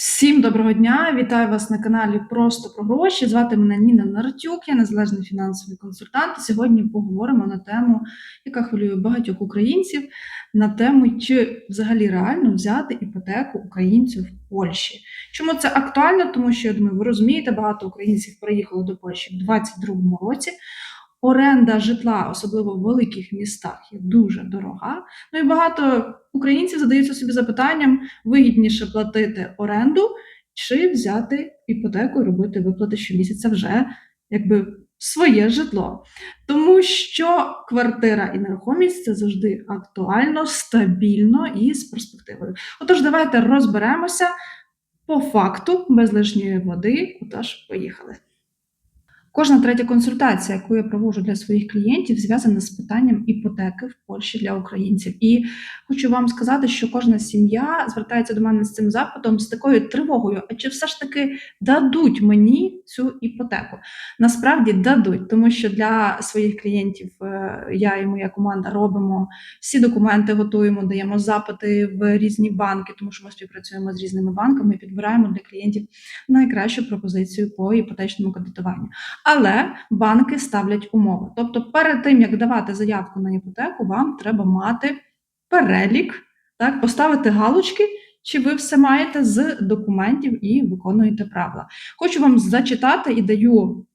Всім доброго дня! Вітаю вас на каналі Просто про гроші. Звати мене Ніна Нартюк, я незалежний фінансовий консультант. Сьогодні поговоримо на тему, яка хвилює багатьох українців, на тему, чи взагалі реально взяти іпотеку українцю в Польщі. Чому це актуально? Тому що я думаю, ви розумієте, багато українців приїхало до Польщі в 2022 році. Оренда житла, особливо в великих містах, є дуже дорога. Ну і багато українців задаються собі запитанням: вигідніше платити оренду чи взяти іпотеку і робити виплати щомісяця вже якби своє житло. Тому що квартира і нерухомість це завжди актуально, стабільно і з перспективою. Отож, давайте розберемося по факту без лишньої води. Отож, поїхали. Кожна третя консультація, яку я проводжу для своїх клієнтів, зв'язана з питанням іпотеки в Польщі для українців. І хочу вам сказати, що кожна сім'я звертається до мене з цим запитом з такою тривогою: а чи все ж таки дадуть мені цю іпотеку? Насправді дадуть, тому що для своїх клієнтів е, я і моя команда робимо всі документи, готуємо, даємо запити в різні банки, тому що ми співпрацюємо з різними банками, і підбираємо для клієнтів найкращу пропозицію по іпотечному кредитуванню. Але банки ставлять умови. Тобто, перед тим як давати заявку на іпотеку, вам треба мати перелік, так, поставити галочки, чи ви все маєте з документів і виконуєте правила. Хочу вам зачитати і даю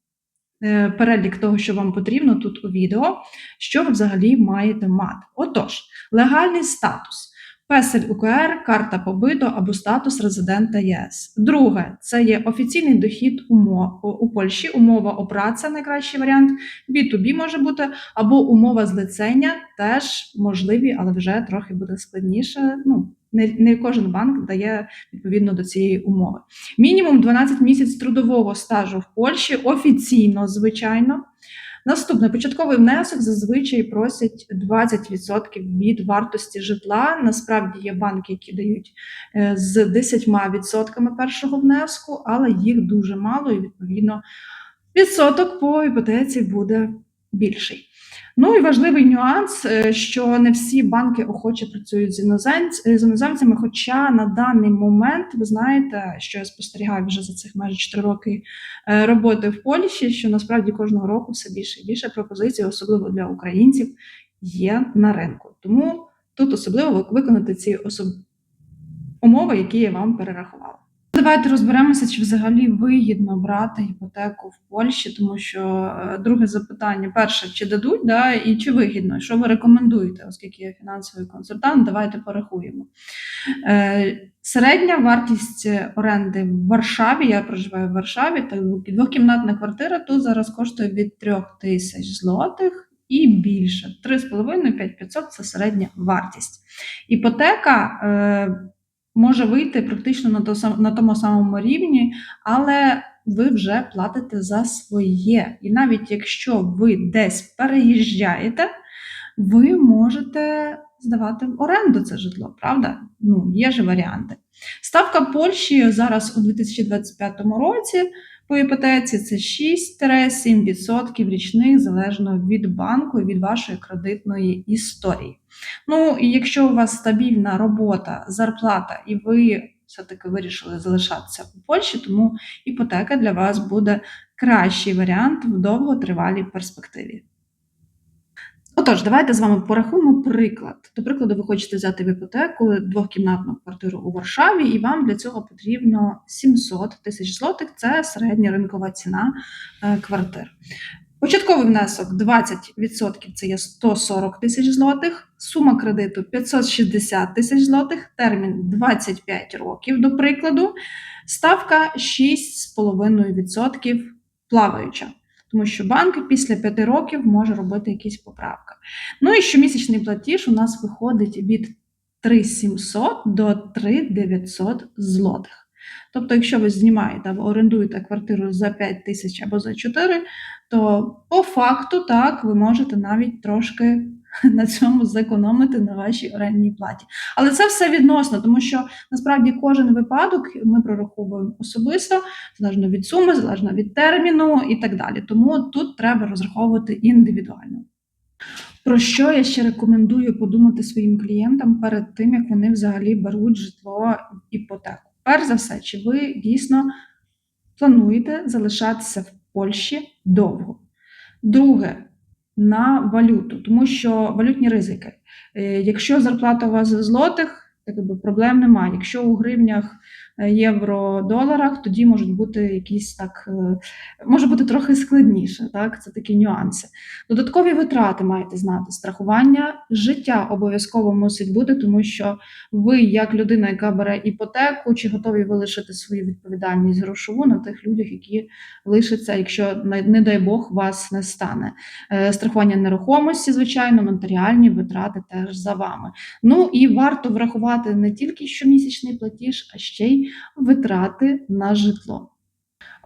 е, перелік того, що вам потрібно тут у відео, що ви взагалі маєте мати. Отож, легальний статус. Песель УКР, карта побиту або статус резидента ЄС. Друге це є офіційний дохід умов у Польщі. Умова опраця найкращий варіант. B2B може бути, або умова злицення теж можливі, але вже трохи буде складніше. Ну не, не кожен банк дає відповідно до цієї умови. Мінімум 12 місяців трудового стажу в Польщі офіційно, звичайно. Наступне початковий внесок зазвичай просять 20% від вартості житла. Насправді є банки, які дають е, з 10% першого внеску, але їх дуже мало, і відповідно відсоток по іпотеці буде більший. Ну і важливий нюанс, е, що не всі банки охоче працюють з іноземцями. Хоча на даний момент ви знаєте, що я спостерігаю вже за цих майже 4 роки е, роботи в Польщі, що насправді кожного року все більше і більше пропозицій, особливо для українців, є на ринку. Тому тут особливо виконати ці особ... умови, які я вам перерахувала. Давайте розберемося, чи взагалі вигідно брати іпотеку в Польщі, тому що е, друге запитання: перше, чи дадуть, да, і чи вигідно, що ви рекомендуєте, оскільки я фінансовий консультант, давайте порахуємо. Е, Середня вартість оренди в Варшаві, я проживаю в Варшаві, так двокімнатна квартира тут зараз коштує від 3 тисяч злотих і більше. 3,5-5,500 це середня вартість. Іпотека. Може вийти практично на то, на тому самому рівні, але ви вже платите за своє. І навіть якщо ви десь переїжджаєте, ви можете здавати в оренду це житло, правда? Ну, є ж варіанти. Ставка Польщі зараз у 2025 році по іпотеці це 6-7% річних залежно від банку і від вашої кредитної історії. Ну, і якщо у вас стабільна робота, зарплата, і ви все-таки вирішили залишатися у Польщі, тому іпотека для вас буде кращий варіант в довготривалій перспективі. Отож, давайте з вами порахуємо приклад. До прикладу, ви хочете взяти в іпотеку двохкімнатну квартиру у Варшаві, і вам для цього потрібно 700 тисяч злотих. Це середня ринкова ціна е, квартир. Початковий внесок 20% це є 140 тисяч злотих, сума кредиту 560 тисяч злотих, термін 25 років, до прикладу, ставка 6,5% плаваюча тому що банк після 5 років може робити якісь поправки. Ну і щомісячний платіж у нас виходить від 3700 до 3900 злотих. Тобто, якщо ви знімаєте або орендуєте квартиру за 5 тисяч або за 4, то по факту так ви можете навіть трошки на цьому зекономити на вашій орендній платі. Але це все відносно, тому що насправді кожен випадок ми прораховуємо особисто, залежно від суми, залежно від терміну і так далі. Тому тут треба розраховувати індивідуально. Про що я ще рекомендую подумати своїм клієнтам перед тим, як вони взагалі беруть житло іпотеку. перш за все, чи ви дійсно плануєте залишатися в Польщі довго? Друге, на валюту, тому що валютні ризики. Е, Якщо зарплата у вас в злотих, би проблем немає. Якщо у гривнях, е, євро, доларах, тоді можуть бути якісь так, е, може бути трохи складніше. Так, це такі нюанси. Додаткові витрати маєте знати. Страхування життя обов'язково мусить бути, тому що ви, як людина, яка бере іпотеку, чи готові ви лишити свою відповідальність грошову на тих людях, які лишаться, якщо не дай Бог вас не стане. Е, Страхування нерухомості, звичайно, матеріальні витрати теж за вами. Ну і варто врахувати не тільки щомісячний платіж, а ще й витрати на житло.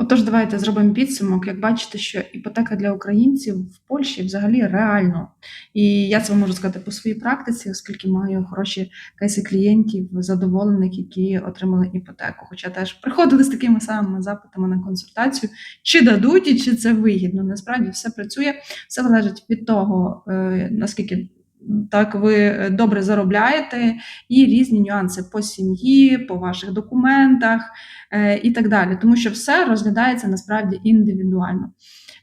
Отож, давайте зробимо підсумок. Як бачите, що іпотека для українців в Польщі взагалі реально. І я це можу сказати по своїй практиці, оскільки маю хороші кейси клієнтів, задоволених, які отримали іпотеку. Хоча теж приходили з такими самими запитами на консультацію, чи дадуть і чи це вигідно. Насправді все працює, все залежить від того, е, наскільки. Так, ви добре заробляєте, і різні нюанси по сім'ї, по ваших документах е, і так далі, тому що все розглядається насправді індивідуально.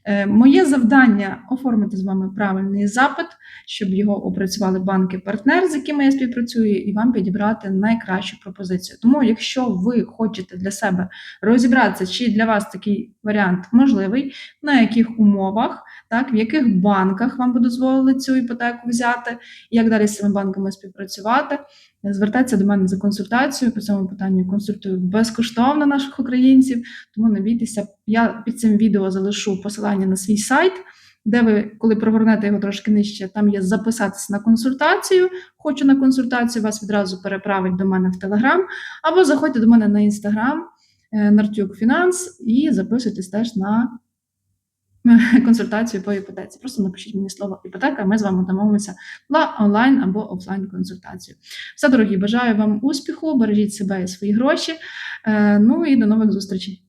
Е, Моє завдання оформити з вами правильний запит, щоб його опрацювали банки-партнер, з якими я співпрацюю, і вам підібрати найкращу пропозицію. Тому, якщо ви хочете для себе розібратися, чи для вас такий варіант можливий, на яких умовах, так, в яких банках вам би дозволили цю іпотеку взяти, як далі з цими банками співпрацювати, звертайтеся до мене за консультацією. По цьому питанню консультую безкоштовно наших українців, тому не бійтеся. Я під цим відео залишу посилання на свій сайт. Де ви, коли прогорнете його трошки нижче, там є записатися на консультацію. Хочу на консультацію, вас відразу переправить до мене в Телеграм, або заходьте до мене на інстаграм Нартюк Фінанс і записуйтесь теж на консультацію по іпотеці. Просто напишіть мені слово іпотека, ми з вами домовимося на онлайн або офлайн консультацію. Все, дорогі, бажаю вам успіху, бережіть себе і свої гроші. Е, Ну і до нових зустрічей.